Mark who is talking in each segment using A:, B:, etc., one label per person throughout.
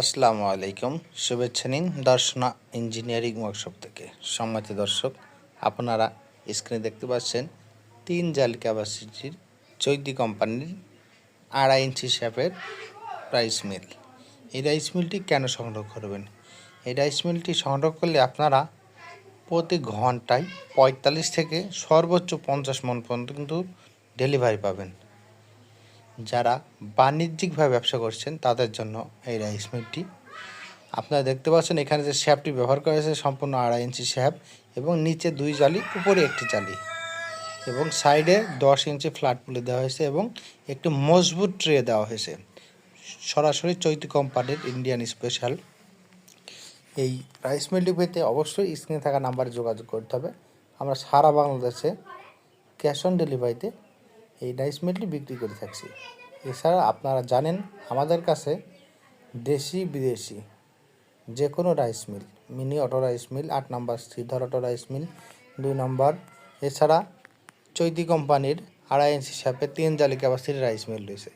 A: আসসালামু আলাইকুম। শুভেচ্ছা নিন দর্শনা ইঞ্জিনিয়ারিং ওয়ার্কশপ থেকে। সম্মানিত দর্শক, আপনারা স্ক্রিনে দেখতে পাচ্ছেন তিন জাল ক্যাপাসিটির চৈতি কোম্পানির আড়াই ইঞ্চি শ্যাপের রাইস মিল এই রাইস মিলটি কেন সংগ্রহ করবেন? এই রাইস মিলটি সংগ্রহ করলে আপনারা প্রতি ঘন্টায় পঁয়তাল্লিশ থেকে সর্বোচ্চ পঞ্চাশ মন পর্যন্ত কিন্তু ডেলিভারি পাবেন। যারা বাণিজ্যিকভাবে ব্যবসা করছেন, তাদের জন্য এই রাইস মিলটি আপনারা দেখতে পাচ্ছেন এখানে যে শ্যাপটি ব্যবহার করা হয়েছে, সম্পূর্ণ আড়াই ইঞ্চি শ্যাপ এবং নিচে দুই জালি, উপরে একটি জালি এবং সাইডে দশ ইঞ্চি ফ্ল্যাট পুলে দেওয়া হয়েছে এবং একটি মজবুত ট্রে দেওয়া হয়েছে। সরাসরি চৈতি কোম্পানির ইন্ডিয়ান স্পেশাল এই রাইস মিলটি পেতে অবশ্যই স্ক্রিনে থাকা নাম্বারে যোগাযোগ করতে হবে। আমরা সারা বাংলাদেশে ক্যাশ অন ডেলিভারিতে এই রাইস মিলটি বিক্রি করে থাকছি। এছাড়া আপনারা জানেন, আমাদের কাছে দেশি, বিদেশি যে কোনো rice mill mini auto rice mill আট number Sridhar auto rice mill দুই নম্বর। এছাড়া চৈতি কোম্পানির আড়াই ইঞ্চি সাপে তিন জালি ক্যাপাসিটির রাইস মিল রয়েছে।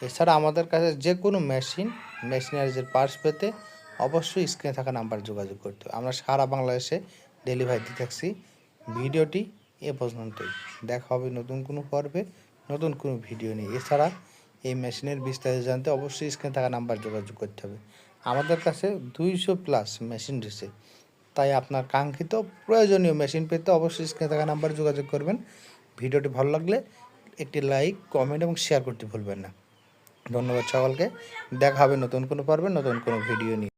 A: এছাড়া আমাদের কাছে যে কোনো মেশিন মেশিনারিজের পার্টস পেতে অবশ্যই স্ক্রিনে থাকা নাম্বার যোগাযোগ করতে আমরা সারা বাংলাদেশে ডেলিভারি দিয়ে থাকছি। ভিডিওটি এ পর্যন্তই। দেখা হবে নতুন কোনো পর্বে, নতুন কোনো ভিডিও নিয়ে। এছাড়া এই মেশিনের বিস্তারিত জানতে অবশ্যই স্ক্রিনে থাকা নাম্বার যোগাযোগ করতে হবে। আমাদের কাছে দুইশো প্লাস মেশিন রয়েছে। তাই আপনার কাঙ্ক্ষিত প্রয়োজনীয় মেশিন পেতে অবশ্যই স্ক্রিনে থাকা নাম্বার যোগাযোগ করবেন। ভিডিওটি ভালো লাগলে একটি লাইক কমেন্ট এবং শেয়ার করতে ভুলবেন না। ধন্যবাদ সকলকে। দেখা হবে নতুন কোনো পর্বে, নতুন কোনো ভিডিও নিয়ে।